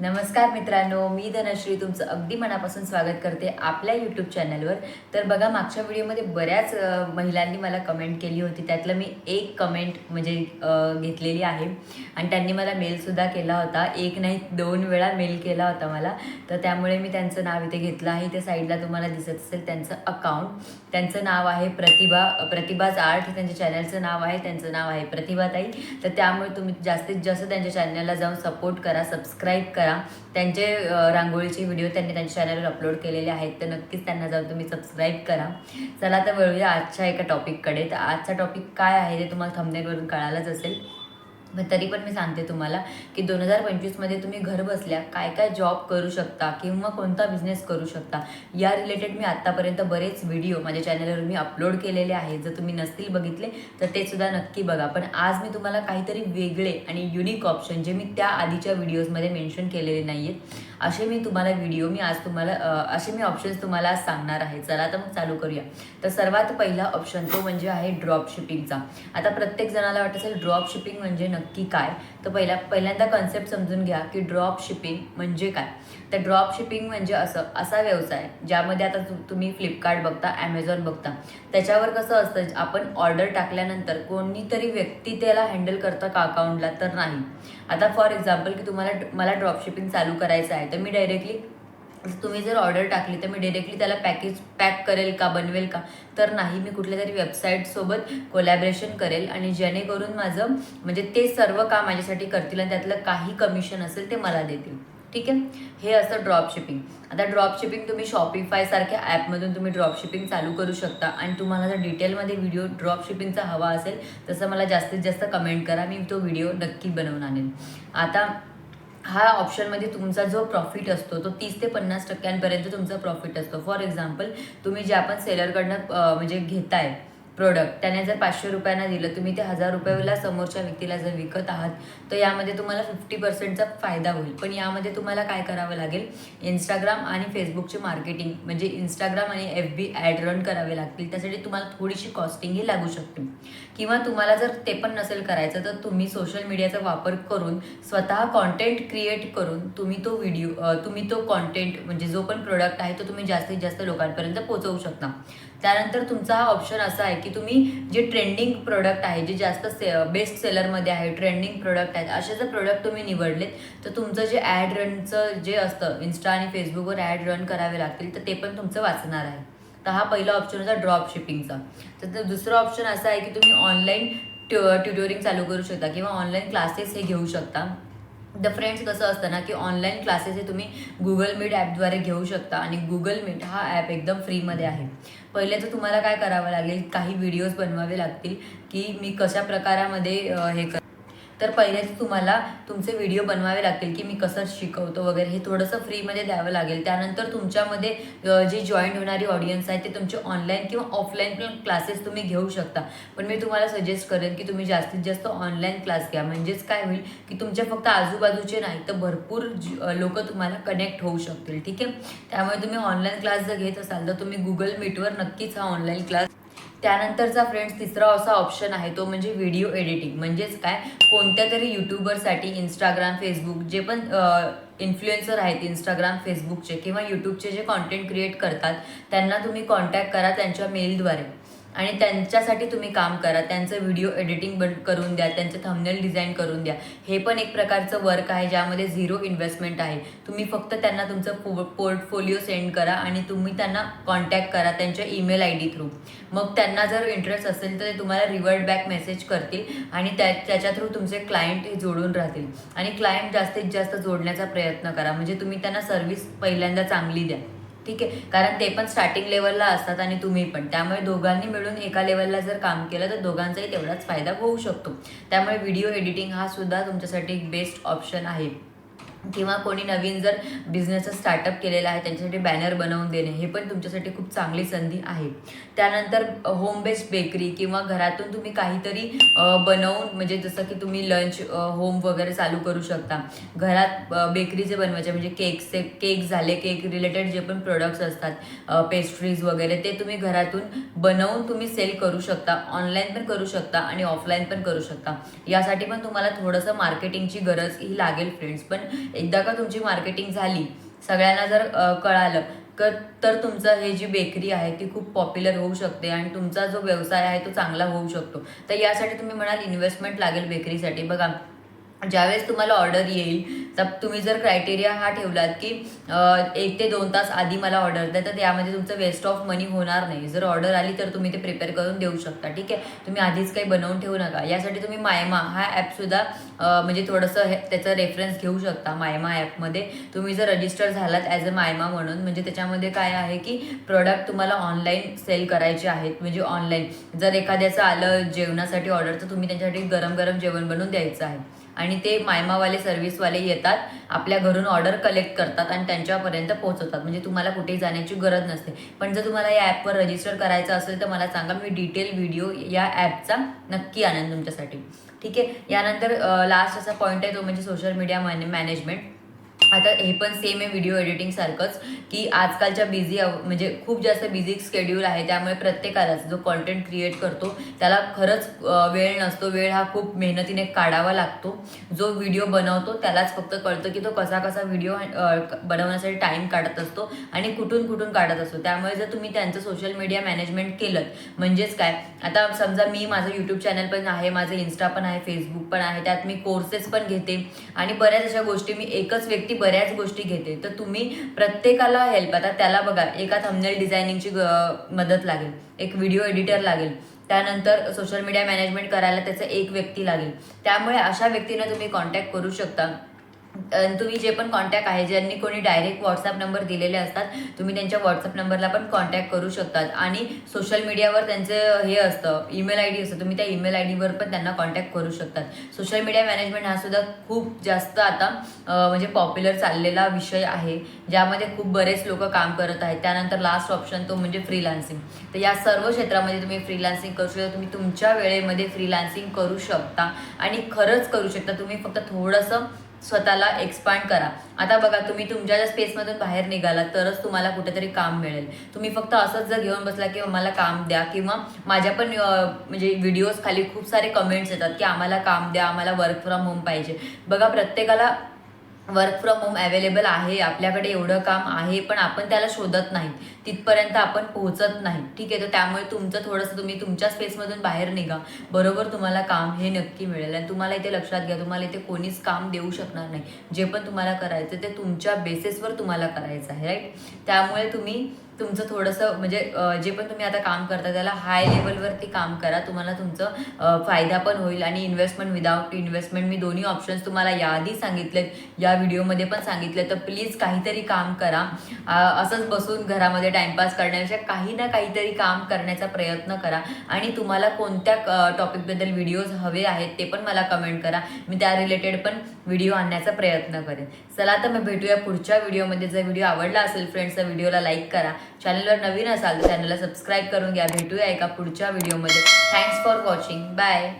नमस्कार मित्रांनो मी धनश्री तुमचं अगदी मनापासून स्वागत करते आपल्या यूट्यूब चॅनलवर तर बघा मागच्या व्हिडिओमध्ये बऱ्याच महिलांनी मला कमेंट केली होती. त्यातलं मी एक कमेंट म्हणजे घेतलेली आहे. आणि त्यांनी मला मेलसुद्धा केला होता. एक नाही दोन वेळा मेल केला होता मला. तर त्यामुळे मी त्यांचं नाव इथे घेतलं आहे. इथे साईडला तुम्हाला दिसत असेल त्यांचं अकाउंट त्यांचं नाव आहे प्रतिभा प्रतिभाज आर्ट त्यांच्या चॅनलचं नाव आहे त्यांचं नाव आहे प्रतिभाताई. तर त्यामुळे तुम्ही जास्तीत जास्त त्यांच्या चॅनलला जाऊन सपोर्ट करा सबस्क्राईब करा. त्यांचे रांगोळीचे व्हिडिओ त्यांनी त्यांच्या चॅनलवर अपलोड केलेले आहेत. तर नक्कीच त्यांना जाऊन तुम्ही सबस्क्राईब करा. चला तर वळूया आजच्या एका टॉपिककडे तर आजचा टॉपिक काय आहे ते तुम्हाला थंबनेलवरून कळालंच असेल. पण तरी पण मी सांगते तुम्हाला की दोन हजार पंचवीसमध्ये तुम्ही घर बसल्या काय काय जॉब करू शकता किंवा कोणता बिझनेस करू शकता या रिलेटेड मी आत्तापर्यंत बरेच व्हिडिओ माझ्या चॅनलवर मी अपलोड केलेले आहेत. जर तुम्ही नसतील बघितले तर ते सुद्धा नक्की बघा. पण आज मी तुम्हाला काहीतरी वेगळे आणि युनिक ऑप्शन जे मी त्या आधीच्या व्हिडिओजमध्ये मेन्शन केलेले नाही आहेत असे मी तुम्हाला व्हिडिओ मी आज तुम्हाला असे मी ऑप्शन्स तुम्हाला आज सांगणार आहे. चला तर मग चालू करूया. तर सर्वात पहिला ऑप्शन तो म्हणजे आहे ड्रॉप शिपिंगचा आता प्रत्येक जणाला वाटत असेल ड्रॉप शिपिंग म्हणजे नक्की काय? तर पहिल्या पहिल्यांदा कन्सेप्ट समजून घ्या की ड्रॉप शिपिंग म्हणजे काय? तर ड्रॉप शिपिंग म्हणजे असं असा व्यवसाय ज्यामध्ये आता तुम्ही फ्लिपकार्ट बघता ॲमेझॉन बघता. त्याच्यावर कसं असतं आपण ऑर्डर टाकल्यानंतर कोणीतरी व्यक्ती त्याला हँडल करतं का अकाउंटला तर नाही. आता फॉर एक्झाम्पल की तुम्हाला मला ड्रॉप शिपिंग चालू करायचं आहे तर मी डायरेक्टली तुम्ही जर ऑर्डर टाकली तर मी डिरेक्टली त्याला पॅकेज पॅक करेल का बनवेल का? तर नाही मी कुठल्या तरी वेबसाईटसोबत कोलॅबरेशन करेल आणि जेणेकरून माझं म्हणजे ते सर्व काम माझ्यासाठी करतील आणि त्यातलं काही कमिशन असेल ते मला देतील. ठीक आहे? हे असं ड्रॉपशिपिंग आता ड्रॉपशिपिंग तुम्ही शॉपिफायसारख्या ॲपमधून तुम्ही ड्रॉपशिपिंग चालू करू शकता आणि तुम्हाला जर डिटेलमध्ये व्हिडिओ ड्रॉपशिपिंगचा हवा असेल तसं मला जास्तीत जास्त कमेंट करा मी तो व्हिडिओ नक्की बनवून आणेन. आता हा ऑप्शनमध्ये तुमचा जो प्रॉफिट असतो तो तीस ते पन्नास टक्क्यांपर्यंत तुमचा प्रॉफिट असतो. फॉर एक्झाम्पल तुम्ही जे आपण सेलरकडनं म्हणजे घेताय प्रोडक्ट त्याने जर पाचशे रुपयांना दिलं तुम्ही ते हजार रुपयाला समोरच्या व्यक्तीला जर विकत आहात तर यामध्ये तुम्हाला फिफ्टी पर्सेंटचा फायदा होईल. पण यामध्ये तुम्हाला काय करावं लागेल? इंस्टाग्राम आणि फेसबुकचे मार्केटिंग म्हणजे इंस्टाग्राम आणि एफ बी ॲड रन करावे लागतील. त्यासाठी तुम्हाला थोडीशी कॉस्टिंगही लागू शकते. किंवा तुम्हाला जर ते पण नसेल करायचं तर तुम्ही सोशल मीडियाचा वापर करून स्वतः कॉन्टेंट क्रिएट करून तुम्ही तो व्हिडिओ तुम्ही तो कॉन्टेंट म्हणजे जो पण प्रोडक्ट आहे तो तुम्ही जास्तीत जास्त लोकांपर्यंत पोहोचवू शकता. त्यानंतर तुमचा हा ऑप्शन असा आहे की तुम्ही जे ट्रेंडिंग प्रोडक्ट आहे जे जास्त से बेस्ट सेलरमध्ये आहे ट्रेंडिंग प्रोडक्ट आहेत असे जर प्रोडक्ट तुम्ही निवडलेत. तर तुमचं जे ॲड रनचं जे असतं इन्स्टा आणि फेसबुकवर ॲड रन करावे लागतील तर ते पण तुमचं वाचणार आहे. तर हा पहिला ऑप्शन होता ड्रॉप शिपिंगचा तर दुसरा दुसरं ऑप्शन असं आहे की तुम्ही ऑनलाईन ट्यु ट्युटोरिंग चालू करू शकता किंवा ऑनलाईन क्लासेस हे घेऊ शकता. द फ्रेंड्स कसं असतं ना की ऑनलाईन क्लासेस हे तुम्ही गुगल मीट ॲपद्वारे घेऊ शकता आणि गुगल मीट हा ॲप एकदम फ्रीमध्ये आहे. पहिले तर तुम्हाला काय करावं लागेल काही व्हिडिओज बनवावे लागतील की मी कशा प्रकारामध्ये हे कर तर पहिलेच तुम्हाला तुमचे व्हिडिओ बनवावे लागतील की मी कसं शिकवतो वगैरे हे थोडंसं फ्रीमध्ये द्यावं लागेल. त्यानंतर तुमच्यामध्ये जे जी जॉईन होणारी ऑडियन्स आहे ते तुमचे ऑनलाईन किंवा ऑफलाईन पण क्लासेस तुम्ही घेऊ शकता. पण मी तुम्हाला सजेस्ट करेन की तुम्ही जास्तीत जास्त ऑनलाईन क्लास घ्या. म्हणजेच काय होईल की तुमच्या फक्त आजूबाजूचे नाही तर भरपूर लोक तुम्हाला कनेक्ट होऊ शकतील. ठीक आहे? त्यामुळे तुम्ही ऑनलाईन क्लास जर घेत असाल तर तुम्ही गुगल मीटवर नक्कीच हा ऑनलाईन क्लास त्यानंतरचा फ्रेंड्स तिसरा असा ऑप्शन आहे तो म्हणजे व्हिडिओ एडिटिंग म्हणजेच काय? कोणत्या तरी यूट्यूबरसाठी इंस्टाग्राम फेसबुक जे पण इन्फ्लुएन्सर आहेत इंस्टाग्राम फेसबुकचे किंवा यूट्यूबचे जे कॉन्टेंट क्रिएट करतात त्यांना तुम्ही कॉन्टॅक्ट करा त्यांच्या मेलद्वारे आणि त्यांच्यासाठी तुम्ही काम करा. त्यांचं व्हिडिओ एडिटिंग बन करून द्या त्यांचं थंबनेल डिझाईन करून द्या. हे पण एक प्रकारचं वर्क आहे ज्यामध्ये झिरो इन्व्हेस्टमेंट आहे. तुम्ही फक्त त्यांना तुमचं पो पोर्टफोलिओ सेंड करा आणि तुम्ही त्यांना कॉन्टॅक्ट करा त्यांच्या ईमेल आय डी थ्रू मग त्यांना जर इंटरेस्ट असेल तर ते तुम्हाला रिवर्ट बॅक मेसेज करतील आणि त्या त्याच्या थ्रू तुमचे क्लायंट हे जोडून राहतील. आणि क्लायंट जास्तीत जास्त जोडण्याचा प्रयत्न करा. म्हणजे तुम्ही त्यांना सर्व्हिस पहिल्यांदा चांगली द्या. ठीक आहे. कारण ते पण स्टार्टिंग लेवलला असतात आणि तुम्ही पण. त्यामुळे दोघांनी मिळून एका लेवलला जर काम केलं तर दोघांचाही तेवढाच फायदा होऊ शकतो. त्यामुळे व्हिडिओ एडिटिंग हा सुद्धा तुमच्यासाठी एक बेस्ट ऑप्शन आहे. किंवा कोणी नवीन जर बिझनेसचा स्टार्टअप केलेला आहे त्यांच्यासाठी बॅनर बनवून देणे हे पण तुमच्यासाठी खूप चांगली संधी आहे. त्यानंतर होम बेस्ड बेकरी किंवा घरातून तुम्ही काहीतरी बनवून म्हणजे जसं की तुम्ही लंच होम वगैरे चालू करू शकता. घरात बेकरीचे बनवायचे म्हणजे केकचे केक झाले केक रिलेटेड जे पण प्रोडक्ट्स असतात पेस्ट्रीज वगैरे ते तुम्ही घरातून बनवून तुम्ही सेल करू शकता. ऑनलाईन पण करू शकता आणि ऑफलाईन पण करू शकता. यासाठी पण तुम्हाला थोडंसं मार्केटिंगची गरज ही लागेल फ्रेंड्स पण एकदा का तुमची मार्केटिंग झाली सगळ्यांना जर कळालं तर तुमचं हे जी बेकरी आहे ती खूप पॉप्युलर होऊ शकते आणि तुमचा जो व्यवसाय आहे तो चांगला होऊ शकतो. तर यासाठी तुम्ही म्हणाल इन्व्हेस्टमेंट लागेल बेकरीसाठी. बघा ज्यावेळेस तुम्हाला ऑर्डर येईल तर तुम्ही जर क्रायटेरिया हा ठेवलात की एक ते दोन तास आधी मला ऑर्डर द्या तर त्यामध्ये तुमचं वेस्ट ऑफ मनी होणार नाही. जर ऑर्डर आली तर तुम्ही ते प्रिपेअर करून देऊ शकता ठीक आहे? तुम्ही आधीच काही बनवून ठेवू नका. यासाठी तुम्ही मायमा हा ॲपसुद्धा म्हणजे थोडंसं हे त्याचा रेफरन्स घेऊ शकता मायमा ॲपमध्ये तुम्ही जर रजिस्टर झालात ॲज अ मायमा म्हणून म्हणजे त्याच्यामध्ये काय आहे की प्रोडक्ट तुम्हाला ऑनलाईन सेल करायचे आहेत म्हणजे ऑनलाईन जर एखाद्याचं आलं जेवणासाठी ऑर्डर तर तुम्ही त्यांच्यासाठी गरम गरम जेवण बनवून द्यायचं आहे. आणि ते मायमावाले सर्व्हिसवाले येतात आपल्या घरून ऑर्डर कलेक्ट करतात आणि त्यांच्यापर्यंत पोहोचवतात. म्हणजे तुम्हाला कुठेही जाण्याची गरज नसते. पण जर तुम्हाला या ॲपवर रजिस्टर करायचं असेल तर मला सांगा मी डिटेल व्हिडिओ या ॲपचा नक्की आणेन तुमच्यासाठी. ठीक आहे? यानंतर लास्ट असा पॉईंट आहे तो म्हणजे सोशल मीडिया मॅनेजमेंट आता हे पण सेम आहे व्हिडिओ एडिटिंग सारखंच की आजकालच्या बिझी म्हणजे खूप जास्त बिझी स्केड्यूल आहे त्यामुळे प्रत्येकालाच जो कॉन्टेंट क्रिएट करतो त्याला खरंच वेळ नसतो. वेळ हा खूप मेहनतीने काढावा लागतो. जो व्हिडिओ बनवतो त्यालाच फक्त कळतं की तो कसा कसा व्हिडिओ बनवण्यासाठी टाईम काढत असतो आणि कुठून कुठून काढत असतो. त्यामुळे जर तुम्ही त्यांचं सोशल मीडिया मॅनेजमेंट केलं म्हणजेच काय? आता समजा मी माझं यूट्यूब चॅनल पण आहे माझं इन्स्टा पण आहे फेसबुक पण आहे त्यात मी कोर्सेस पण घेते आणि बऱ्याच अशा गोष्टी मी एकच व्यक्ती बऱ्याच गोष्टी घेते. तर तुम्ही प्रत्येकाला हेल्प आता त्याला बघा एका थंबनेल डिझायनिंगची मदत लागेल. एक व्हिडिओ एडिटर लागेल. त्यानंतर सोशल मीडिया मॅनेजमेंट करायला त्याचं एक व्यक्ती लागेल. त्यामुळे अशा व्यक्तींना तुम्ही कॉन्टॅक्ट करू शकता. तुम्ही जे पण कॉन्टॅक्ट आहे ज्यांनी कोणी डायरेक्ट व्हॉट्सअप नंबर दिलेले असतात तुम्ही त्यांच्या व्हॉट्सअप नंबरला पण कॉन्टॅक्ट करू शकतात. आणि सोशल मीडियावर त्यांचं हे असतं ईमेल आय डी असतं तुम्ही त्या ईमेल आय डीवर पण त्यांना कॉन्टॅक्ट करू शकतात. सोशल मीडिया मॅनेजमेंट हा सुद्धा खूप जास्त आता म्हणजे पॉप्युलर चाललेला विषय आहे ज्यामध्ये खूप बरेच लोक काम करत आहेत. त्यानंतर लास्ट ऑप्शन तो म्हणजे फ्रीलान्सिंग तर या सर्व क्षेत्रामध्ये तुम्ही फ्रीलान्सिंग करू शकता तुम्ही तुमच्या वेळेमध्ये फ्रीलान्सिंग करू शकता. आणि खरंच करू शकता तुम्ही फक्त थोडंसं स्वतःला एक्सपांड करा. आता बघा तुम्ही तुमच्या ज्या स्पेसमधून बाहेर निघालात तरच तुम्हाला कुठेतरी काम मिळेल. तुम्ही फक्त असंच जर घेऊन बसला की मला काम द्या किंवा माझ्या पण म्हणजे व्हिडिओज खाली खूप सारे कमेंट्स येतात की आम्हाला काम द्या आम्हाला वर्क फ्रॉम होम पाहिजे. बघा प्रत्येकाला वर्क फ्रॉम होम अवेलेबल आहे आपल्याकडे एवढं काम आहे पण आपण त्याला शोधत नाही तिथपर्यंत आपण पोहोचत नाही ठीक आहे तर त्यामुळे तुमचं थोडंसं तुम्ही तुमच्या स्पेसमधून बाहेर निघा. बरोबर तुम्हाला काम हे नक्की मिळेल. आणि तुम्हाला इथे लक्षात घ्या तुम्हाला इथे कोणीच काम देऊ शकणार नाही. जे पण तुम्हाला करायचं ते तुमच्या बेसिसवर तुम्हाला करायचं आहे राईट त्यामुळे तुम्ही तुमचं थोडंसं म्हणजे जे पण तुम्ही आता काम करता त्याला हाय लेवलवरती काम करा. तुम्हाला तुमचं फायदा पण होईल आणि इन्व्हेस्टमेंट विदाऊट इन्व्हेस्टमेंट मी दोन्ही ऑप्शन्स तुम्हाला याआधी सांगितलेत या व्हिडिओमध्ये पण सांगितले तर प्लीज काहीतरी काम करा. असंच बसून घरामध्ये टाइमपास करण्यापेक्षा काही ना काहीतरी काम करण्याचा प्रयत्न करा. आणि तुम्हाला कोणत्या टॉपिकबद्दल व्हिडिओज हवे आहेत ते पण मला कमेंट करा. मी त्या रिलेटेड पण व्हिडिओ आणण्याचा प्रयत्न करेन. चला तर मग भेटूया पुढच्या व्हिडिओमध्ये जर व्हिडिओ आवडला असेल फ्रेंड्स तर व्हिडिओला लाईक करा. चॅनलवर नवीन असाल तर चॅनलला सबस्क्राईब करून घ्या. भेटूया एका पुढच्या व्हिडिओमध्ये थँक्स फॉर वॉचिंग बाय